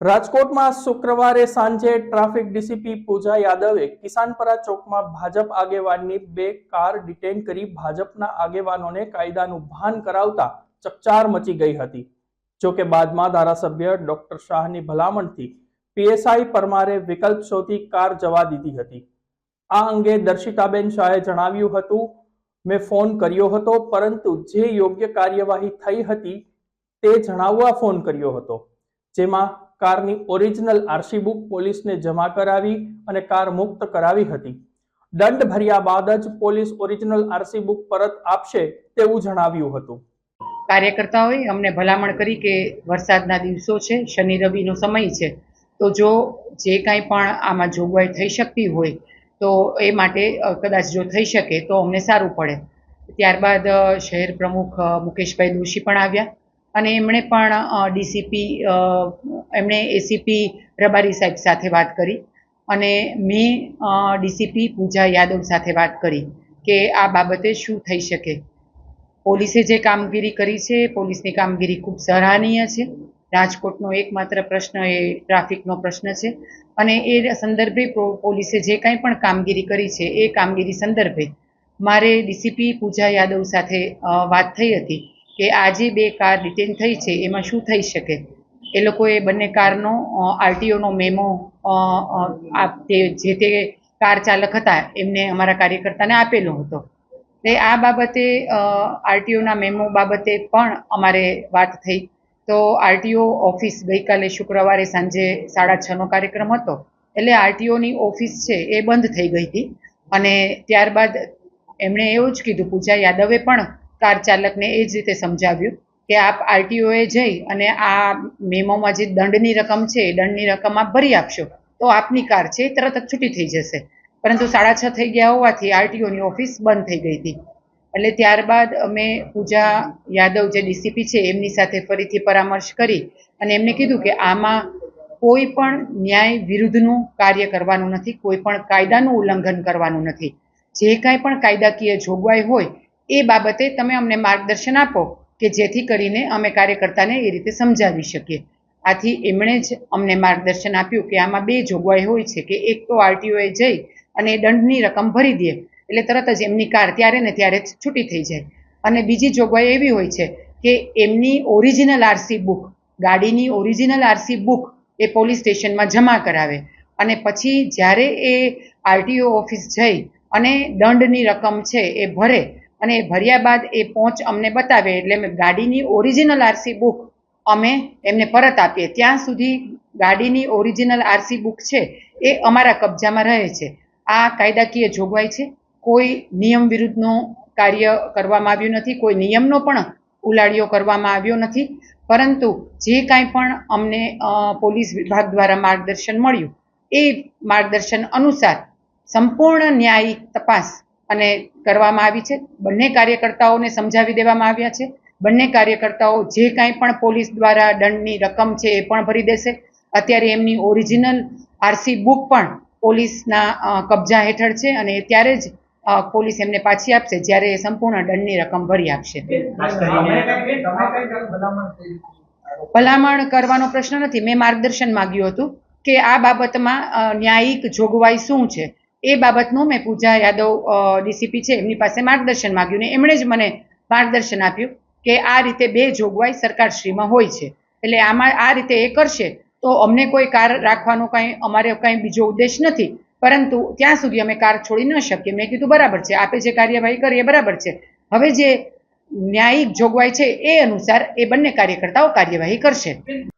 રાજકોટમાં શુક્રવારે સાંજે ટ્રાફિક ડીસીપી પૂજા યાદવે કિસાનપરા ચોકમાં ભાજપ આગેવાનની બે કાર ડિટેન કરી ભાજપના આગેવાનોને કાયદાનું ભાન કરાવતા ચકચાર મચી ગઈ હતી. જો કે બાદમાં ધારાસભ્ય ડોક્ટર શાહની ભલામણથી પીએસઆઈ પરમારે વિકલ્પ શોધી કાર જવા દીધી હતી. આ અંગે દર્શિતાબેન શાહે જણાવ્યું હતું, મેં ફોન કર્યો હતો, પરંતુ જે યોગ્ય કાર્યવાહી થઈ હતી તે જણાવવા ફોન કર્યો હતો, જેમાં કારની ઓરિજિનલ આરસી બુક પોલીસને જમા કરાવી અને કાર મુક્ત કરાવી હતી. દંડ ભર્યા બાદ જ પોલીસ ઓરિજિનલ આરસી બુક પરત આપશે તેવું જણાવ્યું હતું. કાર્યકર્તાઓએ અમને ભલામણ કરી કે વરસાદના દિવસો છે, શનિ રવિનો સમય છે, તો જો જે કાંઈ પણ આમાં જોગવાઈ થઈ શકતી હોય, તો એ માટે કદાચ જો થઈ શકે તો અમને સારું પડે. ત્યારબાદ શહેર પ્રમુખ મુકેશભાઈ દોશી પણ આવ્યા. અને એમણે પણ ડીસીપી એમણે એસીપી રબારી સાહેબ સાથે વાત કરી અને મેં ડીસીપી પૂજા યાદવ સાથે વાત કરી કે આ બાબતે શું થઈ શકે. પોલીસે જે કામગીરી કરી છે, પોલીસની કામગીરી ખૂબ સરાહનીય છે. રાજકોટનો એકમાત્ર પ્રશ્ન એ ટ્રાફિકનો પ્રશ્ન છે. અને એ સંદર્ભે પોલીસે જે કાંઈ પણ કામગીરી કરી છે, એ કામગીરી સંદર્ભે મારે ડીસીપી પૂજા યાદવ સાથે વાત થઈ હતી. કે આ જે બે કાર ડિટેન થઈ છે, એમાં શું થઈ શકે? એ લોકોએ બંને કારનો આરટીઓનો મેમો જે તે કાર ચાલક હતા, એમને અમારા કાર્યકર્તાને આપેલો હતો. તે આ બાબતે આરટીઓના મેમો બાબતે પણ અમારે વાત થઈ. તો આરટીઓ ઓફિસ ગઈકાલે શુક્રવારે સાંજે સાડા છનો કાર્યક્રમ હતો. એટલે આરટીઓની ઓફિસ છે, એ બંધ થઈ ગઈ હતી. અને ત્યારબાદ એમણે એવું જ કીધું, પૂજા યાદવે પણ કાર ચાલકને એ જ રીતે સમજાવ્યું કે આપ આરટીઓએ જઈ અને આ મેમોમાં જે દંડની રકમ છે, એ દંડની રકમ આપ ભરી આપશો. તો આપની કાર છે એ તરત જ છૂટી થઈ જશે. પરંતુ સાડા છ થઈ ગયા હોવાથી આરટીઓની ઓફિસ બંધ થઈ ગઈ હતી. એટલે ત્યારબાદ અમે પૂજા યાદવ જે ડીસીપી છે, એમની સાથે ફરીથી પરામર્શ કરી અને એમને કીધું કે આમાં કોઈ પણ ન્યાય વિરુદ્ધનું કાર્ય કરવાનું નથી, કોઈ પણ કાયદાનું ઉલ્લંઘન કરવાનું નથી. જે કાંઈ પણ કાયદાકીય જોગવાઈ હોય એ બાબતે તમે અમને માર્ગદર્શન આપો કે જેથી કરીને અમે કાર્યકર્તાને એ રીતે સમજાવી શકીએ. આથી એમણે જ અમને માર્ગદર્શન આપ્યું કે આમાં બે જોગવાઈ હોય છે, કે એક તો આરટીઓએ જઈ અને દંડની રકમ ભરી દે, એટલે તરત જ એમની કાર ત્યારે ને ત્યારે જ છૂટી થઈ જાય. અને બીજી જોગવાઈ એવી હોય છે કે એમની ઓરિજિનલ આરસી બુક, ગાડીની ઓરિજિનલ આરસી બુક એ પોલીસ સ્ટેશનમાં જમા કરાવે અને પછી જ્યારે એ આરટીઓ ઓફિસ જઈ અને દંડની રકમ છે એ ભરે અને ભર્યા બાદ એ પહોંચ અમને બતાવે એટલે અમે ગાડીની ઓરિજિનલ આરસી બુક અમે એમને પરત આપીએ. ત્યાં સુધી ગાડીની ઓરિજિનલ આરસી બુક છે એ અમારા કબજામાં રહે છે. આ કાયદાકીય જોગવાઈ છે. કોઈ નિયમ વિરુદ્ધનું કાર્ય કરવામાં આવ્યું નથી, કોઈ નિયમનો પણ ઉલાડિયો કરવામાં આવ્યો નથી. પરંતુ જે કાંઈ પણ અમને પોલીસ વિભાગ દ્વારા માર્ગદર્શન મળ્યું, એ માર્ગદર્શન અનુસાર સંપૂર્ણ ન્યાયિક તપાસ અને કરવામાં આવી છે. બંને કાર્યકર્તાઓને સમજાવી દેવામાં આવ્યા છે. બંને કાર્યકર્તાઓ જે કાંઈ પણ પોલીસ દ્વારા દંડની રકમ છે એ પણ ભરી દેશે. અત્યારે એમની ઓરિજિનલ આરસી બુક પણ પોલીસના કબજા હેઠળ છે અને ત્યારે જ પોલીસ એમને પાછી આપશે જ્યારે એ સંપૂર્ણ દંડની રકમ ભરી આપશે. ભલામણ કરવાનો પ્રશ્ન નથી. મેં માર્ગદર્શન માંગ્યું હતું કે આ બાબતમાં ન્યાયિક જોગવાઈ શું છે? એ બાબતનું મેં પૂજા યાદવ ડીસીપી છે, એમની પાસે માર્ગદર્શન માંગ્યું ને એમણે જ મને માર્ગદર્શન આપ્યું કે આ રીતે બે જોગવાઈ સરકારશ્રીમાં હોય છે. એટલે આમાં આ રીતે એ કરશે તો અમને કોઈ કાર રાખવાનો કાંઈ, અમારે કાંઈ બીજો ઉદ્દેશ નથી. પરંતુ ત્યાં સુધી અમે કાર છોડી ન શકીએ. મેં કીધું, બરાબર છે, આપે જે કાર્યવાહી કરી એ બરાબર છે. હવે જે ન્યાયિક જોગવાઈ છે, એ અનુસાર એ બંને કાર્યકર્તાઓ કાર્યવાહી કરશે.